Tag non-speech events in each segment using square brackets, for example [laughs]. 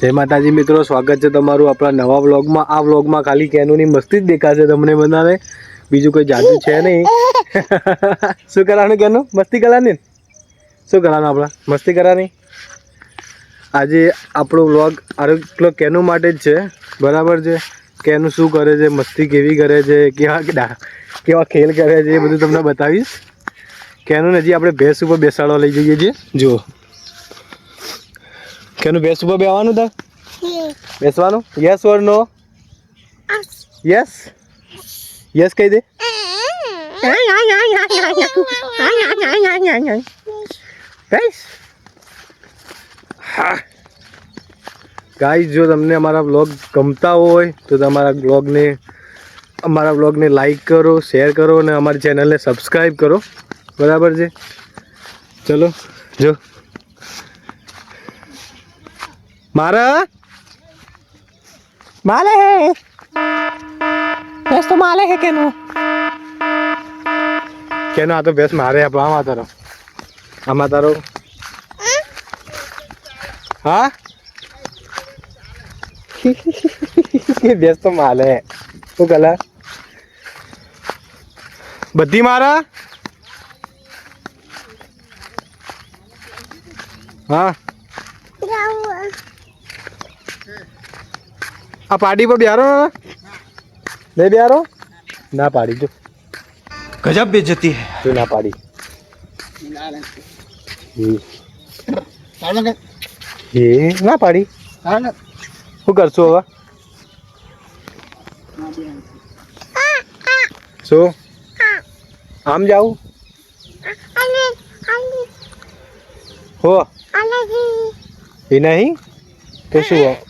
જય માતાજી મિત્રો, સ્વાગત છે તમારું આપણા નવા વ્લોગમાં. આ વ્લોગમાં ખાલી કેનુની મસ્તી જ દેખાશે તમને બધાને. બીજું કોઈ જાદુ છે નહીં. [laughs] શું કરવાનું કેનું? મસ્તી કરવાની શું કરવાનું આપણા? મસ્તી કરવાની આજે આપણો વ્લોગ આરોગ્ય કેનું માટે જ છે. બરાબર છે? કેનું શું કરે છે? મસ્તી કેવી કરે છે? કેવા [laughs] કેવા ખેલ કરે છે એ બધું તમને બતાવીશ. કેનું હજી આપણે ભેંસ ઉપર બેસાડવા લઈ જઈએ છીએ. જુઓ. કેનું ભેંસ ઉપર બેવાનું તાર બેસવાનું? Yes or no yes yes કહી દે. ગાઈસ જો તમને અમારા બ્લોગ ગમતા હોય, તો તમારા બ્લોગને અમારા બ્લોગને લાઈક કરો શેર કરો અને અમારી ચેનલને સબસ્ક્રાઈબ કરો. બરાબર છે? ચલો, જો. मारा? माले है। बस तो माले है केनो। केनो आ तो बस मारे अब आमा तारो आमा तारो हाँ? ये बस तो माले है। तो गला। बद्दी मारा? हाँ। આ પાડી પર બિહારો નહીં બિહારો ના પાડી જો ગજબ બેજતી હે જો ના પાડી એ ના પાડી શું કરશું હવે શું આમ જાવું હો એ નહીં તો શું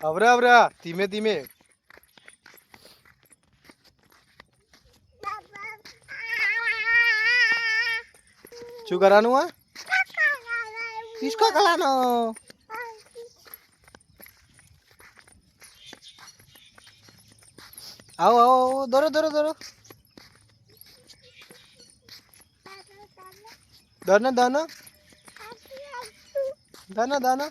અવરા અવરા ધીમે ધીમે. શું કરવાનું આ? કિસકો કરવાનો આવો આવો આવો દોરો દોરો દોરો. દાના દાના દાના દાના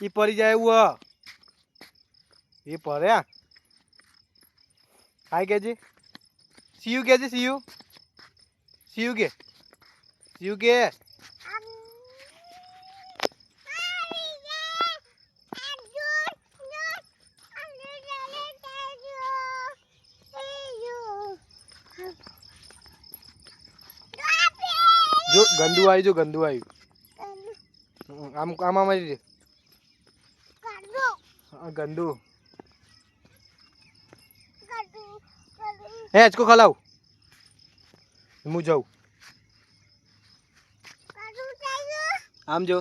ઈ પડી જાય એવું હ. એ પડ્યા હાય કેજે. સીયુ કેજે સીયુ સીયુ કે. સીયુ કે. જો ગંદુ આવ્યું જો ગંદુ. આવ્યું આમ આમાં મળી ગંદુ. હે હિંચકો ખલાવ. હું જાઉં. આમ જો.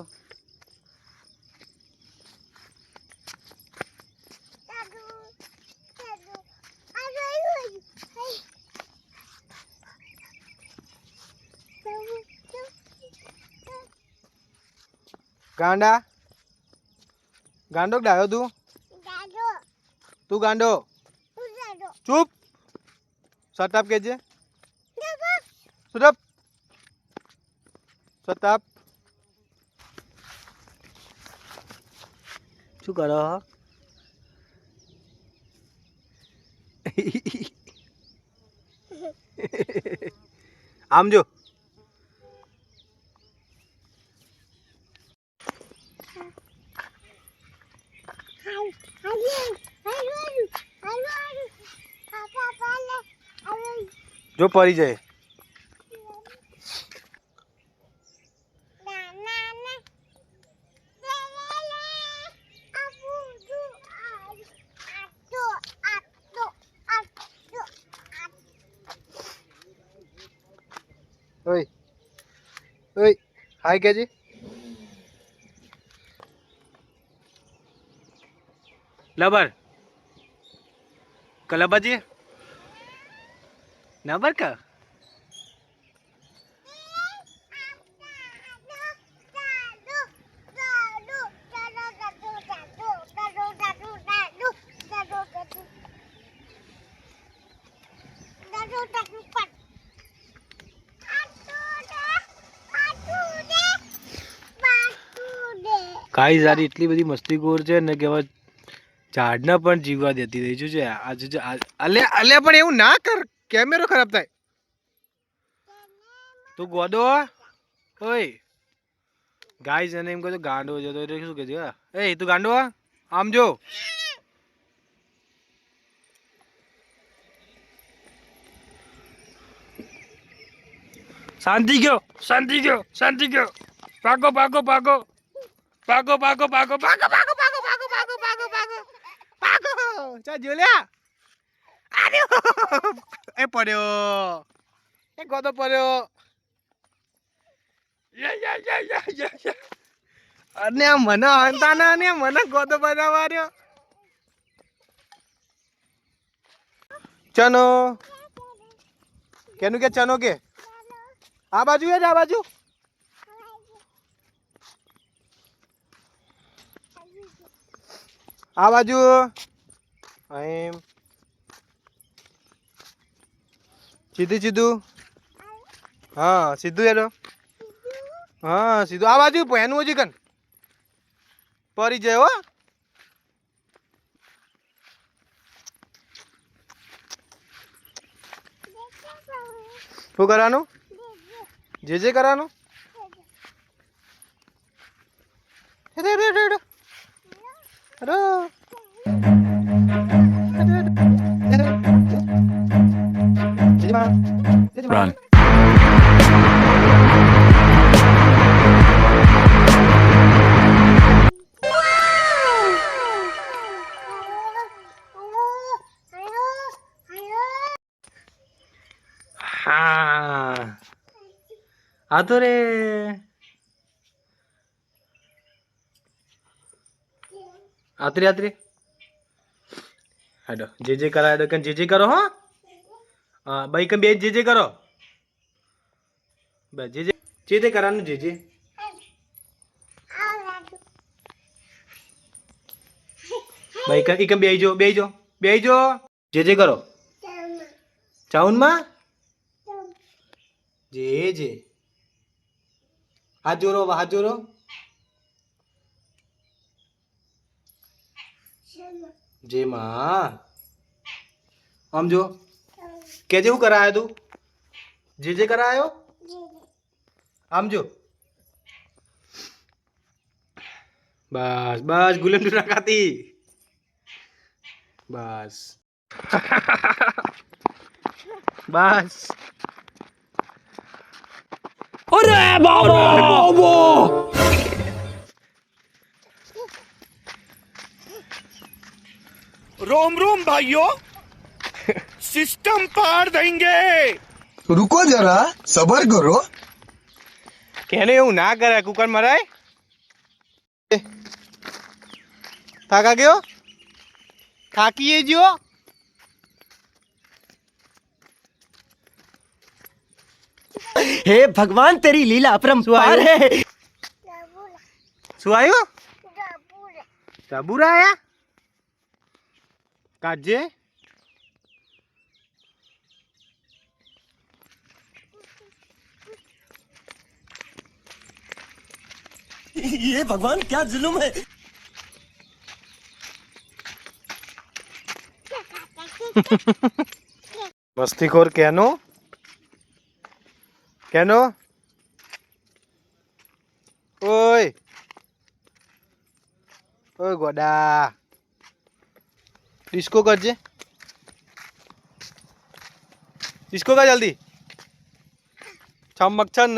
ગાંડા. ગાંડો ડાયો તું? તું ગાંડો ચૂપ સટાપ કેજે સુટપ સટાપ શું કરો આમ જો જો પડી જાય. ઓય ઓય હાય કેજી. લબર. કલબાજી? નબર કા કાઈ સારી એટલી બધી મસ્તીખોર છે ને કે હવે ઝાડને પણ જીવવા દેતી રહી છે. આજે જો અલ્યા અલ્યા, પણ એવું ના કર કેમેરો ખરાબ થાય. તું ગોદો ઓય. ગાઈસ એને એમ કહો ગાંડો જતો એટલે શું કે છે એ તું ગાંડો? આમ જો. શાંતિ ગયો શાંતિ ગયો શાંતિ ગયો. ભાગો ભાગો ભાગો. ભાગો ભાગો ભાગો ભાગો ભાગો ભાગો ભાગો ભાગો ભાગો ભાગો. ભાગો ચા જોલ્યા એ પડ્યો. એ ગોદો પડ્યો. અને મને હંતા ના ને મને ગોદો બનાવવા રહ્યો. ચનો. કેનું કે, ચનો કે? આ બાજુ એ જ, આ બાજુ? આ બાજુ. એમ सिद्धू सिद्धू। हाँ सिद्धू हेलो हाँ सिद्धू। आ बाजू पहनू हो चिकन परिचय हो। શું કરવાનું જે જે કરવાનું અરે Run. Adore. Atri, atri. Aduh, JJ kalau ada kan JJ kalau ha? હા, ભાઈ કે બે જે જે કરો? જે જે જે તે કરવાનું, જે જે. ભાઈ કે ઈકમ બેહી જો બેહી જો બેહી જો જે જે કરો. ચાઉનમાં? જે જે. હાથ જોરો હાથ જોરો જે માં આમ જો. केजे हु करा तू? जे जे करा आयो आम जो बस बस गुलेम तू रखाती। बस। बस। अरे बाबा! रोम रोम भाइयों। सिस्टम पार देंगे। रुको जरा सबर करो। कहने हूँ ना करे कुकर मराए। थाका क्यों? थाकी है जियो। हे भगवान तेरी लीला अपरम सुहार है। सुहायो? डबूरा आया? काजे? [laughs] ये भगवान, क्या जुलूम है? [laughs] मस्ती खोर कहनो कहनो ओए! ओए गोडा! डिस्को कर जे। डिस्को का जल्दी। चमक छन।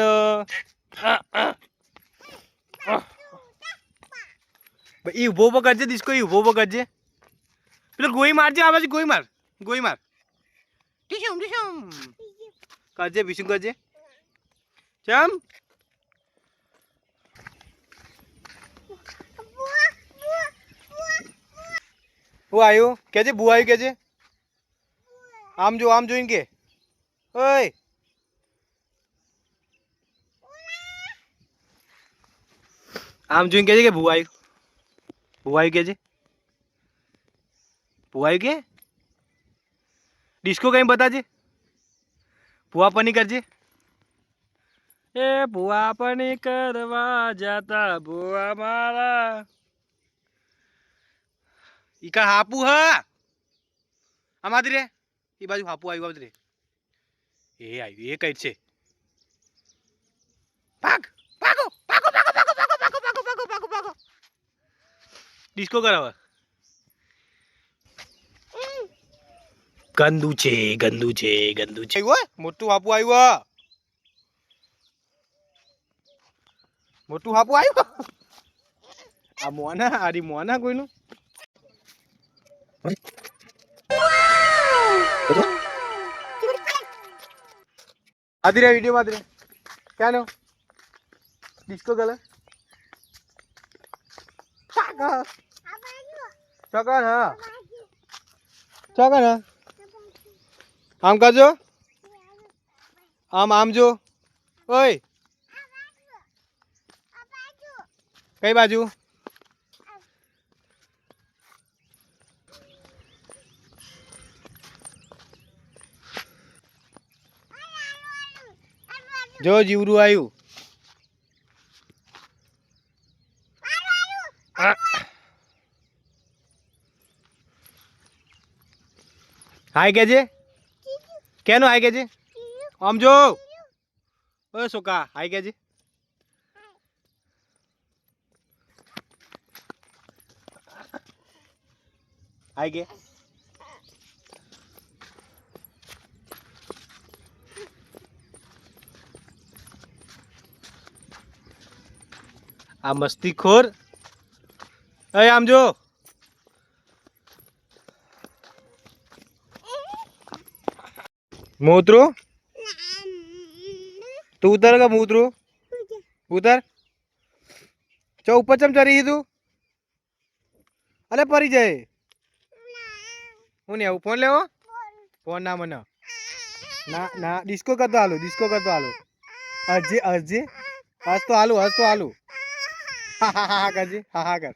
છન ઈ ઉભો ઉભો કરજે ડિસ્કો ઈ ઉભો ઉભો કરજે પેલો ગોઈ મારજે આ બાજુ ગોઈ માર ગોઈ માર ટીશુમ ટીશુમ કરજે બીજું કરજે ચમ હું આવ્યું કેજે બુ આવ્યું કેજે આમ જો આમ જોઈને કે ઓય આમ જોઈને કેજે કે ભૂ આવ્યું ભૂ કે છે? પુવાયું કે ડિસ્કો કઈ બતાજે? પુવા પની કરજે? એ ભૂવા પની કરવા જતા ભુવા મારા. ઈ કા હાપુ હા? આમાંથી રે. એ બાજુ હાપુ આવ્યું આમાંથી રે. એ આવ્યું એ કઈ છે. ભાગ. ડિસ્કો કરાવે. ગંદુ છે ગંદુ છે ગંદુ છે. આવ્યું મોટું હાપુ આવ્યું મોટું હાપુ આવ્યું આ મોના આરી મોના કોઈનું? આદિરે વીડિયો આદિરે ક્યાં ડિસ્કો ગલે ચોકન હા. ચોકન હા. આમ કરજો. આમ આમ જો. ઓય. કઈ બાજુ? જો જીવરું આવ્યું હાય કેજે કેનો હાય કેજે આમ જો ઓય સોકા હાય કેજે હાય કે આ મસ્તીખોર એ આમ જો मूत्रो? तू उतर का మూతురు उतर। चो, ऊपर चम चरी तू। अरे परी जाए। उन्हें वो फ़ोन ले वो। फ़ोन ना मना। ना ना, डिस्को कर दो आलू, डिस्को कर दो आलू। अजी अजी आज तो आलू, आज तो आलू। [laughs] हा हा हा, कर जी। हा हा, कर।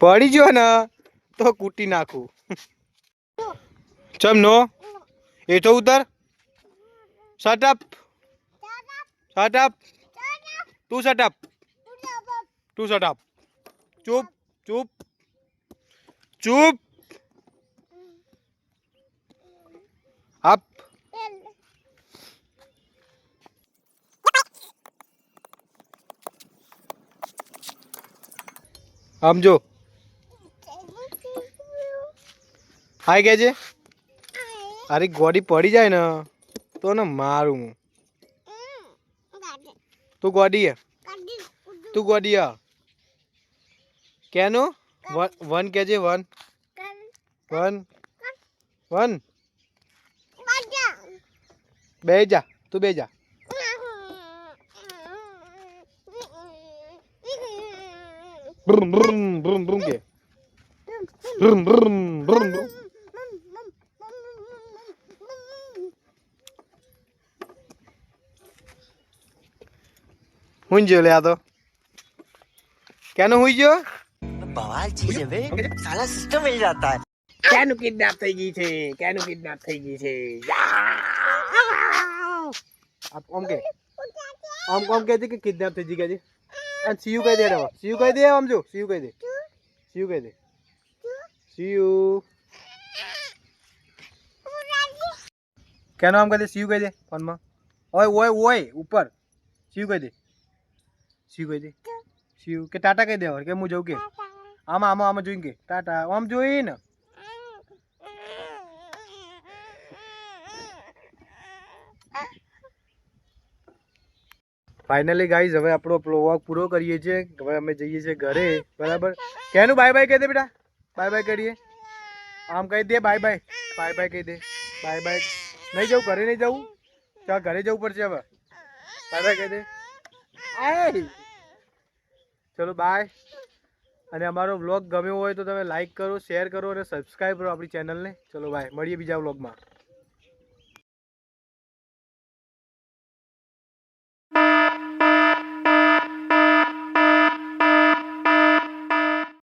પડી ગયો ને તો કૂટી નાખું ચમ નો એઠો ઉતર શટઅપ શટઅપ તું શટઅપ તું શટઅપ ચૂપ ચૂપ ચૂપ અપ हम जो आए गए जे अरे गोड़ी पड़ी जाए ना तो ना मारू तू गौडिया तू गौडिया कैनो वन क्या जे वन वन वन बेजा तू बेजा Brrm, brrm, brrm, brrm કે brrm, brrm, brrm, brrm. હું જો લે આ તો કેનો હુઈ ગયો બવાલ ચીજ હવે સાલા સિસ્ટમ મિલ જાતા હે કેનું કિડનેપ થઈ ગઈ છે કેનું કિડનેપ થઈ ગઈ છે આપ ઓમ કે ઓમ કોમ કે કે કિડનેપ થઈ ગઈ છે અને સીયુ કહી દે રવા સીયુ કહી દે આમ જો સીયુ કહી દે સીયુ કહી દે સીયુ કેનો આમ કહી દે સીયુ કહી દે ફોનમાં ઓય ઓય ઓય ઉપર સીયુ કહી દે શિવ કહી દે શિવ કે ટાટા કહી દે હવે કે હું જઉં કે આમાં આમાં આમાં જોઈને કે ટાટા આમ જોઈ ફાઇનલી ગાઈઝ હવે આપણો વ્લોગ પૂરો કરીએ છીએ. હવે અમે જઈએ છીએ ઘરે. બરાબર? કેનું બાય બાય કહી દે બેટા? બાય બાય કરીએ. આમ કહી દે બાય બાય બાય બાય કહી દે. બાય બાય નહીં જવું, ઘરે નહીં જવું? ચાલ ઘરે જવું પડશે હવે. બાય બાય કહી દે. આય! ચલો બાય અને અમારો વ્લોગ ગમ્યો હોય તો તમે લાઈક કરો શેર કરો અને સબસ્ક્રાઈબ કરો આપણી ચેનલને ચલો બાય મળીએ બીજા વ્લોગમાં